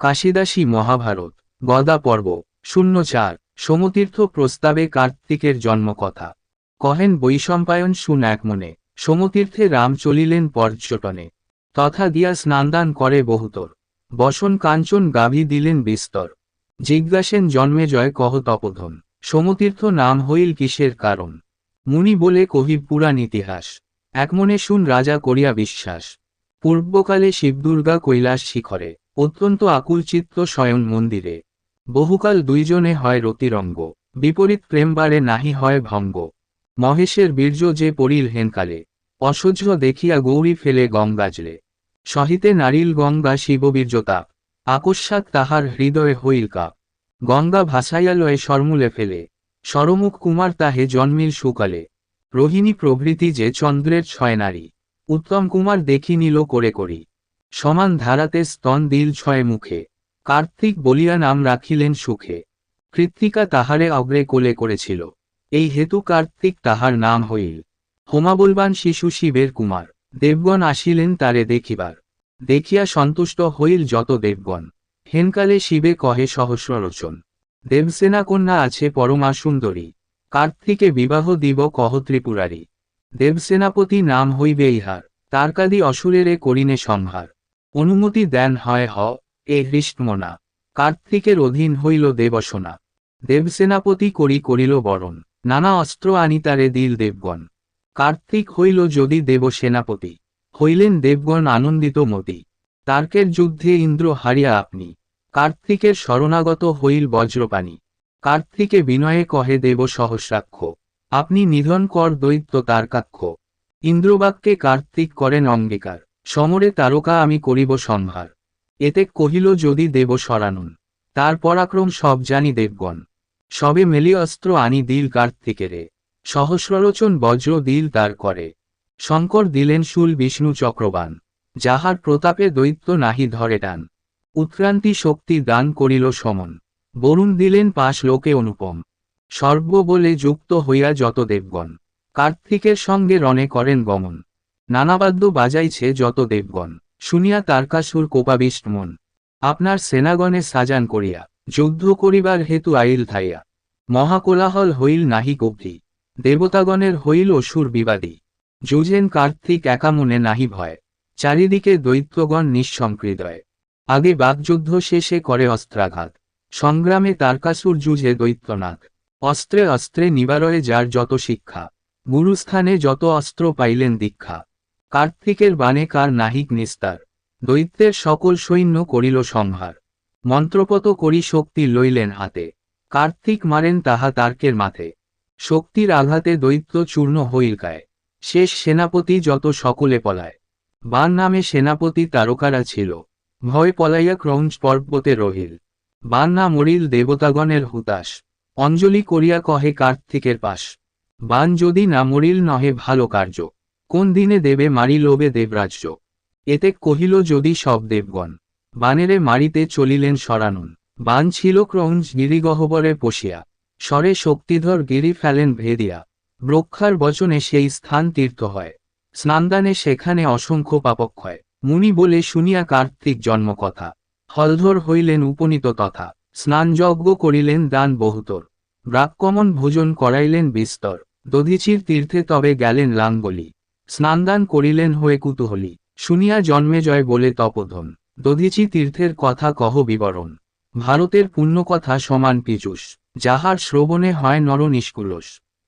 কাশিদাসী মহাভারত, গদা পর্ব, শূন্য চার, সমতীর্থ প্রস্তাবে কার্তিকের জন্মকথা। কহেন বৈশম্পায়ন শুন এক মনে, সমতীর্থে রাম চলিলেন পর্যটনে। তথা দিয়া স্নানদান করে বহুতর। বসন কাঞ্চন গাভী দিলেন বিস্তর। জিজ্ঞাসেন জন্মে জয় কহ তপোধন, সমতীর্থ নাম হইল কিসের কারণ? মুনি বলে কহিব পুরাণ ইতিহাস। একমনে শুন রাজা করিয়া বিশ্বাস। পূর্বকালে শিবদুর্গা কৈলাস শিখরে। অত্যন্ত আকুলচিত্ত শয়ন মন্দিরে। বহুকাল দুইজনে হয় রতিরঙ্গ, বিপরীত প্রেমবারে নাহি হয় ভঙ্গ। মহেশের বীর্য যে পড়িল হেনকালে, অসহ্য দেখিয়া গৌরী ফেলে গঙ্গাজলে। সহিতে নারীল গঙ্গা শিববীর্যতাপ আকস্মাৎ তাহার হৃদয়ে হইল কাপ। গঙ্গা ভাসাইয়া লয়ে সরমূলে ফেলে সরমুখ কুমার তাহে জন্মিল সুকালে। রোহিণী প্রভৃতি যে চন্দ্রের ছয় নারী, উত্তম কুমার দেখি নিল করে করি। সমান ধারাতে স্তন দিল ছয় মুখে। কার্তিক বলিয়া নাম রাখিলেন সুখে। কৃত্তিকা তাহারে অগ্রে কোলে করেছিল। এই হেতু কার্তিক তাহার নাম হইল। হোমাবলবান শিশু শিবের কুমার। দেবগণ আসিলেন তারে দেখিবার। দেখিয়া সন্তুষ্ট হইল যত দেবগণ। হেনকালে শিবে কহে সহস্ররচন দেবসেনা কন্যা আছে পরমা সুন্দরী। কার্তিকে বিবাহ দিব কহ ত্রিপুরারী। দেবসেনাপতি নাম হইবে ইহার। তারকাদি অসুরেরে করিনে সংহার। অনুমতি দেন হয় হ, এ হৃষ্টমনা কার্তিকের অধীন হইল দেবসনা। দেবসেনাপতি করি করিল বরণ। নানা অস্ত্র আনি তারে দিল দেবগণ। কার্তিক হইল যদি দেব সেনাপতি হইলেন দেবগণ আনন্দিত মতি। তার্কের যুদ্ধে ইন্দ্র হারিয়া আপনি। কার্তিকের শরণাগত হইল বজ্রপাণি। কার্তিকে বিনয়ে কহে দেব সহস্রাক্ষ। আপনি নিধন কর দৈত্য তারকাক্ষ। ইন্দ্রবাক্যে কার্তিক করেন অঙ্গীকার। সমরে তারকা আমি করিব সংহার এতে কহিল, যদি দেব সরানুন তার পরাক্রম সব জানি দেবগণ। সবে মেলি অস্ত্র আনি দিল কার্তিকেরে সহস্রলোচন বজ্র দিল তার করে। শঙ্কর দিলেন শুল বিষ্ণু চক্রবান, যাহার প্রতাপে দৈত্য নাহি ধরে টান। উৎক্রান্তি শক্তি দান করিল সমন। বরুণ দিলেন পাশ লোকে অনুপম। সর্ব বলে যুক্ত হইয়া যত দেবগণ। কার্তিকের সঙ্গে রণে করেন গমন। নানাবাদ্য বাজাইছে যত দেবগণ। শুনিয়া তারকাসুর কোপাবিষ্ট মন। আপনার সেনাগণে সাজান করিয়া, যুদ্ধ করিবার হেতু আইল থাইয়া মহাকোলাহল হইল নাহি কব্ধি দেবতাগণের হইল অসুর বিবাদী। যুজেন কার্তিক একা মনে নাহি ভয়। চারিদিকে দৈত্যগণ নিঃসংকৃদয়। আগে বাকযুদ্ধ শেষে করে অস্ত্রাঘাত। সংগ্রামে তারকাসুর যুজে দৈত্যনাথ অস্ত্রে অস্ত্রে নিবারয়ে যার যত শিক্ষা। গুরুস্থানে যত অস্ত্র পাইলেন দীক্ষা। কার্তিকের বাণে কার নাহিক নিস্তার। দৈত্যের সকল সৈন্য করিল সংহার মন্ত্রপত করি শক্তি লইলেন হাতে কার্তিক মারেন তাহা তার্কের মাথে। শক্তির আঘাতে দৈত্য চূর্ণ হইল কায় শেষ সেনাপতি যত সকলে পলায়। বান নামে সেনাপতি তারকারা ছিল। ভয় পলাইয়া ক্রৌঞ্চ পর্বতে রহিল। বান না মরিল দেবতাগণের হুতাশ। অঞ্জলি করিয়া কহে কার্তিকের পাশ। বান যদি না মরিল নহে ভালো কার্য। কোন দিনে দেবে মারি লোবে দেবরাজ্য? এতে কহিল, যদি সব দেবগণ বানেরে মারিতে চলিলেন সরানুন। বান ছিল ক্রৌঞ্চ গিরিগহবরে পশিয়া স্বরে শক্তিধর গিরি ফেলেন ভেদিয়া। ব্রক্ষার বচনে সেই স্থান তীর্থ হয়। স্নানদানে সেখানে অসংখ্য পাপক্ষয়। মুনি বলে শুনিয়া কার্তিক জন্মকথা। হলধর হইলেন উপনীত তথা। স্নানযজ্ঞ করিলেন দান বহুতর। ব্রাককমন ভোজন করাইলেন বিস্তর। দধিচির তীর্থে তবে গেলেন লাঙ্গলি। স্নানদান করিলেন হয়ে কুতূহলী। শুনিয়া জন্মে জয় বলে তপোধন। দধিচি তীর্থের কথা কহ বিবরণ। ভারতের পুণ্য কথা সমান পিচুষ যাহার শ্রবণে হয় নর নিষ্কুলস।